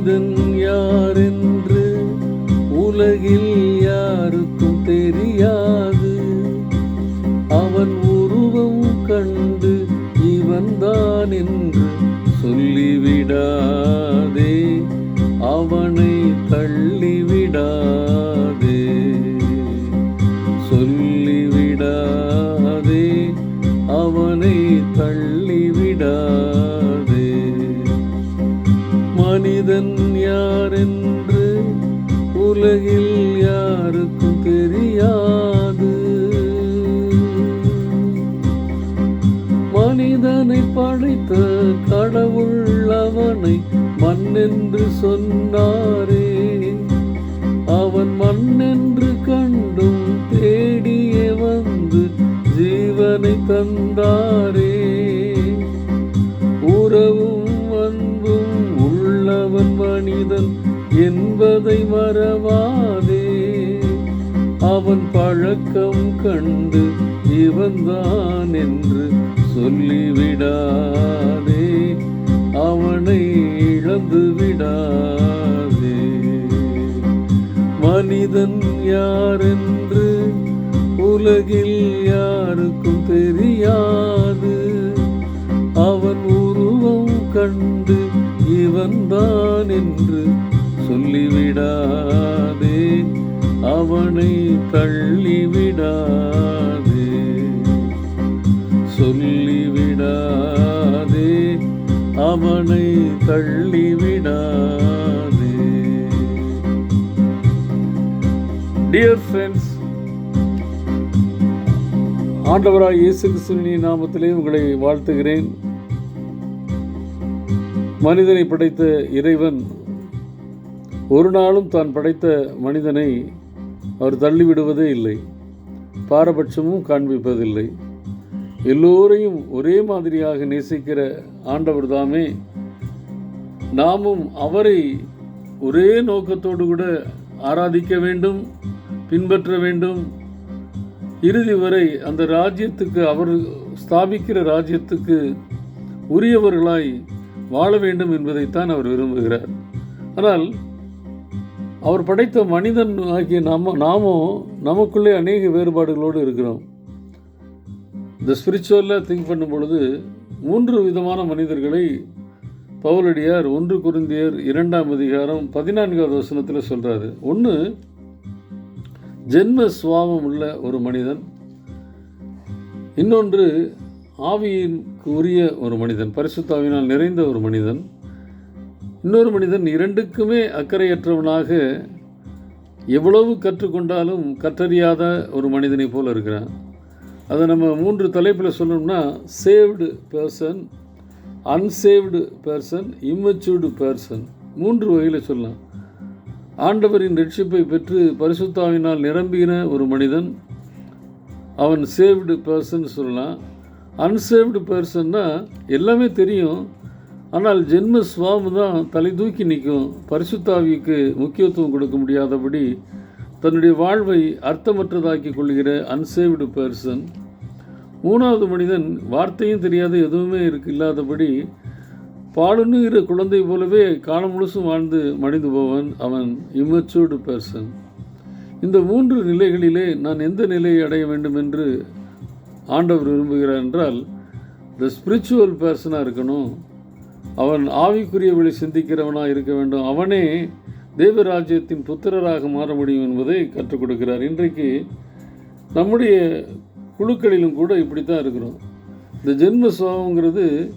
மனிதன் உலகில் யாருக்கும் தெரியாது. மனிதனை படைத்த கடவுள் அவனை மண்ணென்று சொன்னாரே. அவன் மண்ணென்று கண்டும் தேடியே வந்து ஜீவனை தந்தாரே. உறவும் அன்பும் உள்ளவன் மனிதன் என்பதை மறவாதே. அவன் பழக்கம் கண்டு இவன்தான் என்று சொல்லிவிடாதே. அவனை இழந்து விடாதே. மனிதன் யாரென்று உலகில் யாருக்கும் தெரியாது. அவன் உருவம் கண்டு இவன்தான் என்று தள்ளிவிடாதே அவனை தள்ளிவிடாதே. சொல்லிவிடாதே அவனை தள்ளிவிடாதே. டியர் ஃப்ரெண்ட்ஸ் ஆண்டவராய் இயேசு கிருஷ்ணனின் நாமத்திலே உங்களை வாழ்த்துகிறேன். மனிதனை படைத்த இறைவன் ஒரு நாளும் தான் படைத்த மனிதனை அவர் தள்ளிவிடுவதே இல்லை. பாரபட்சமும் காண்பிப்பதில்லை. எல்லோரையும் ஒரே மாதிரியாக நேசிக்கிற ஆண்டவர் தாமே. நாமும் அவரை ஒரே நோக்கத்தோடு கூட ஆராதிக்க வேண்டும் பின்பற்ற வேண்டும். இறுதி வரை அந்த ராஜ்யத்துக்கு அவர் ஸ்தாபிக்கிற ராஜ்யத்துக்கு உரியவர்களாய் வாழ வேண்டும் என்பதைத்தான் அவர் விரும்புகிறார். ஆனால் அவர் படைத்த மனிதன் ஆகிய நம்ம நாமும் நமக்குள்ளே அநேக வேறுபாடுகளோடு இருக்கிறோம். இந்த ஸ்பிரிச்சுவலில் திங்க் பண்ணும் பொழுது மூன்று விதமான மனிதர்களை பவுலடியார் ஒன்று குருந்தியர் இரண்டாம் அதிகாரம் பதினான்காவது வசனத்தில் சொல்கிறாரு ஒன்று ஜென்ம சுவாபம் உள்ள ஒரு மனிதன். இன்னொன்று ஆவியின் உரிய ஒரு மனிதன் பரிசுத்தாவினால் நிறைந்த ஒரு மனிதன். இன்னொரு மனிதன் இரண்டுக்குமே அக்கறையற்றவனாக எவ்வளவு கற்றுக்கொண்டாலும் கற்றறியாத ஒரு மனிதனை போல் இருக்கிறான். அதை நம்ம மூன்று தலைப்பில் சொல்லணும்னா saved person unsaved person immatured person மூன்று வகையில் சொல்லலாம். ஆண்டவரின் ரட்சிப்பை பெற்று பரிசுத்தாவினால் நிரம்பின ஒரு மனிதன் அவன் சேவ்டு பர்சன் சொல்லலாம். அன்சேவ்டு பர்சன்னா எல்லாமே தெரியும். ஆனால் ஜென்ம சுவாமி தான் தலை தூக்கி நிற்கும். பரிசுத்தாவிக்கு முக்கியத்துவம் கொடுக்க முடியாதபடி தன்னுடைய வாழ்வை அர்த்தமற்றதாக்கி கொள்கிற அன்சேவ்டு பர்சன் மூணாவது மனிதன் வார்த்தையும் தெரியாத எதுவுமே இருக்கு இல்லாதபடி பாலுன்னுங்கிற குழந்தை போலவே காலம் முழுசும் வாழ்ந்து மடிந்து போவன் அவன் இம்மச்சூர்டு பர்சன் இந்த மூன்று நிலைகளிலே நான் எந்த நிலையை அடைய வேண்டும் என்று ஆண்டவர் விரும்புகிறார் என்றால் த ஸ்பிரிச்சுவல் பர்சனாக இருக்கணும். அவன் ஆவிக்குரிய வழி சிந்திக்கிறவனாக இருக்க வேண்டும். அவனே தேவராஜ்யத்தின் புத்திரராக மாற முடியும் என்பதை கற்றுக் கொடுக்கிறார். இன்றைக்கு நம்முடைய குழுக்களிலும் கூட இப்படி தான் இருக்கிறோம். இந்த ஜென்ம சுவாவங்கிறது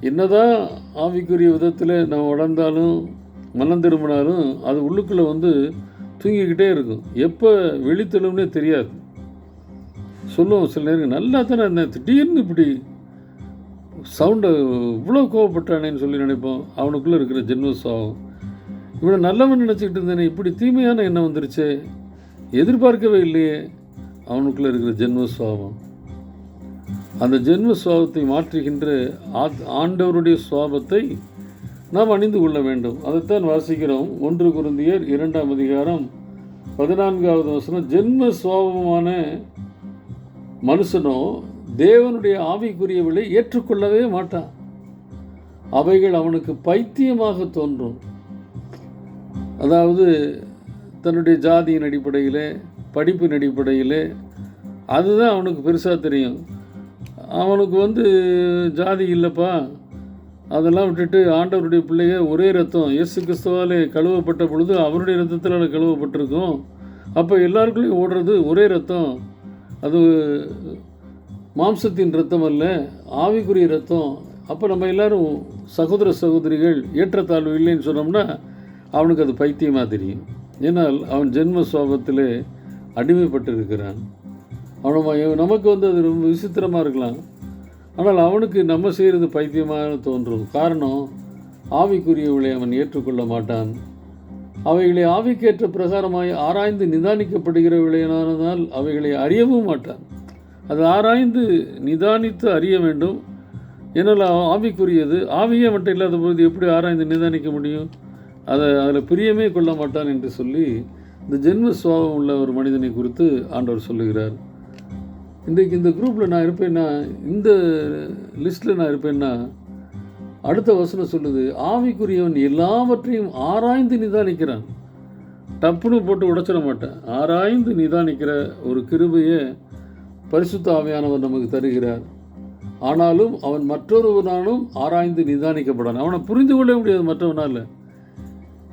என்னதான் ஆவிக்குரிய விதத்தில் நம்ம வளர்ந்தாலும் மனம் திரும்பினாலும் அது உள்ளுக்குள்ளே வந்து தூங்கிக்கிட்டே இருக்கும். எப்போ வெளித்தெழும்னே தெரியாது. சொல்லுவோம் சில நேரம் நல்லா தானே இருந்தேன். திடீர்னு இப்படி சவுண்டை இவ்வளோ கோவப்பட்டானேன்னு சொல்லி நினைப்போம். அவனுக்குள்ளே இருக்கிற ஜென்ம இவ்வளோ நல்லவன் நினச்சிக்கிட்டு இருந்தேனே இப்படி தீமையான எண்ணம் வந்துருச்சு. எதிர்பார்க்கவே இல்லையே. அவனுக்குள்ளே இருக்கிற ஜென்ம அந்த ஜென்ம சுவாபத்தை மாற்றுகின்ற ஆத்- ஆண்டவருடைய சுவாபத்தை நாம் அணிந்து கொள்ள வேண்டும். அதைத்தான் வாசிக்கிறோம். ஒன்று குருந்தியர் இரண்டாம் அதிகாரம் பதினான்காவது வசனம். ஜென்ம சுவாபமான மனுஷனோ தேவனுடைய ஆவிக்குரியவளை ஏற்றுக்கொள்ளவே மாட்டான். அவைகள் அவனுக்கு பைத்தியமாக தோன்றும். அதாவது தன்னுடைய ஜாதியின் அடிப்படையில் படிப்பின் அடிப்படையில் அதுதான் அவனுக்கு பெருசாக தெரியும். அவனுக்கு வந்து ஜாதி இல்லைப்பா. அதெல்லாம் விட்டுட்டு ஆண்டவருடைய பிள்ளைய ஒரே ரத்தம். இயேசு கிறிஸ்துவாலே கழுவப்பட்ட பொழுது அவருடைய ரத்தத்தில் கழுவப்பட்டிருக்கும். அப்போ எல்லாருக்குள்ளேயும் ஓடுறது ஒரே ரத்தம். அது மாம்சத்தின் ரத்தம் அல்ல ஆவிக்குரிய ரத்தம். அப்போ நம்ம எல்லாரும் சகோதர சகோதரிகள் ஏற்றத்தாழ்வு இல்லைன்னு சொன்னோம்னா அவனுக்கு அது பைத்தியமாக தெரியும். ஏன்னால் அவன் ஜென்ம சுவாபத்திலே அடிமைப்பட்டிருக்கிறான். அவன் நமக்கு வந்து அது ரொம்ப விசித்திரமாக இருக்கலாம். ஆனால் அவனுக்கு நம்ம செய்கிறது பைத்தியமாக தோன்றும். காரணம் ஆவிக்குரியவளை அவன் ஏற்றுக்கொள்ள மாட்டான். அவைகளை ஆவிக்கேற்ற பிரகாரமாய் ஆராய்ந்து நிதானிக்கப்படுகிறவளையானால் அவைகளை அறியவும் மாட்டான். அது ஆராய்ந்து நிதானித்து அறிய வேண்டும். என்னெல்லாம் ஆவிக்குரியது. ஆவியே மட்டும் இல்லாத பொழுது எப்படி ஆராய்ந்து நிதானிக்க முடியும்? அதை அதில் பிரியமே கொள்ள மாட்டான் என்று சொல்லி இந்த ஜென்ம சுவாபம் உள்ள ஒரு மனிதனை குறித்து ஆண்டவர் சொல்லுகிறார். இன்றைக்கு இந்த குரூப்பில் நான் இருப்பேன்னா இந்த லிஸ்ட்டில் நான் இருப்பேன்னா அடுத்த வசனம் சொல்லுது ஆவிக்குரியவன் எல்லாவற்றையும் ஆராய்ந்து நிதானிக்கிறான். டப்புன்னு போட்டு உடைச்சிட மாட்டேன். ஆராய்ந்து நிதானிக்கிற ஒரு கிருபையை பரிசுத்த ஆவியானவர் நமக்கு தருகிறார். ஆனாலும் அவன் மற்றொருவனாலும் ஆராய்ந்து நிதானிக்கப்படான். அவனை புரிந்து கொள்ள முடியாது மற்றவனால்.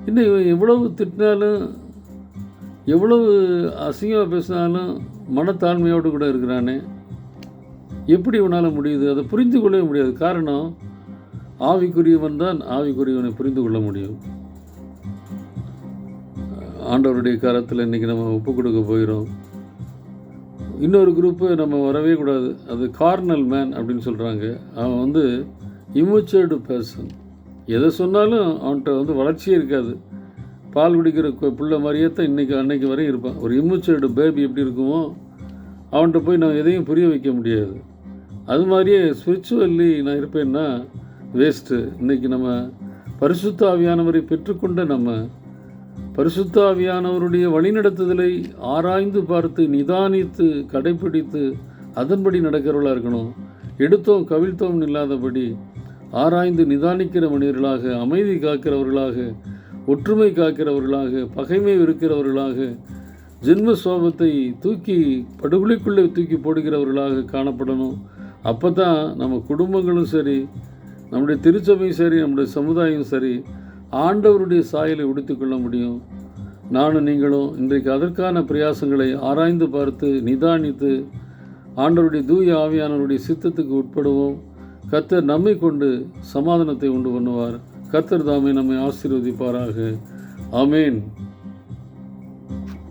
இன்னும் இவன் எவ்வளவு திட்டினாலும் எவ்வளவு அசிங்கமாக பேசினாலும் மனத்தாழ்மையோடு கூட இருக்கிறானே. எப்படி இவனால் முடியுது? அதை புரிந்து கொள்ளவே முடியாது. காரணம் ஆவிக்குரியவன் தான் ஆவிக்குரியவனை புரிந்து கொள்ள முடியும். ஆண்டவருடைய காலத்தில் இன்றைக்கி நம்ம ஒப்பு கொடுக்க போகிறோம். இன்னொரு குரூப்பு நம்ம வரவே கூடாது. அது கார்னல் மேன் அப்படின்னு சொல்கிறாங்க அவன் வந்து இமோச்சர்டு பர்சன் எதை சொன்னாலும் அவன்கிட்ட வந்து வளர்ச்சியே இருக்காது. பால் குடிக்கிற பிள்ளை மாதிரியே தான் இன்றைக்கி அன்னைக்கு வரையும் இருப்பான். ஒரு இம்முச்சர்டு பேபி எப்படி இருக்குமோ அவன்கிட்ட போய் நான் எதையும் புரிய வைக்க முடியாது. அது மாதிரியே ஸ்பிரிச்சுவல்லி நான் இருப்பேன்னா வேஸ்ட்டு இன்றைக்கி நம்ம பரிசுத்த ஆவியானவரை பெற்றுக்கொண்ட நம்ம பரிசுத்தாவியானவருடைய வழிநடத்துதலை ஆராய்ந்து பார்த்து நிதானித்து கடைப்பிடித்து அதன்படி நடக்கிறவர்களாக இருக்கணும். எடுத்தோம் கவிழ்த்தோம் இல்லாதபடி ஆராய்ந்து நிதானிக்கிற மனிதர்களாக அமைதி காக்கிறவர்களாக ஒற்றுமை காக்கிறவர்களாக பகைமை இருக்கிறவர்களாக ஜென்ம சோபத்தை தூக்கி படுகொலைக்குள்ளே தூக்கி போடுகிறவர்களாக காணப்படணும். அப்போ தான் நம்ம குடும்பங்களும் சரி நம்முடைய திருச்சபையும் சரி நம்முடைய சமுதாயம் சரி ஆண்டவருடைய சாயலை உடுத்திக்கொள்ள முடியும். நானும் நீங்களும் இன்றைக்கு அதற்கான பிரயாசங்களை ஆராய்ந்து பார்த்து நிதானித்து ஆண்டவருடைய தூய ஆவியானவருடைய சித்தத்துக்கு உட்படுவோம். கத்தர் நம்மை கொண்டு சமாதானத்தை உண்டு பண்ணுவார். கத்தர் தாமே நம்மை ஆசீர்வதிப்பாராக. ஆமேன்.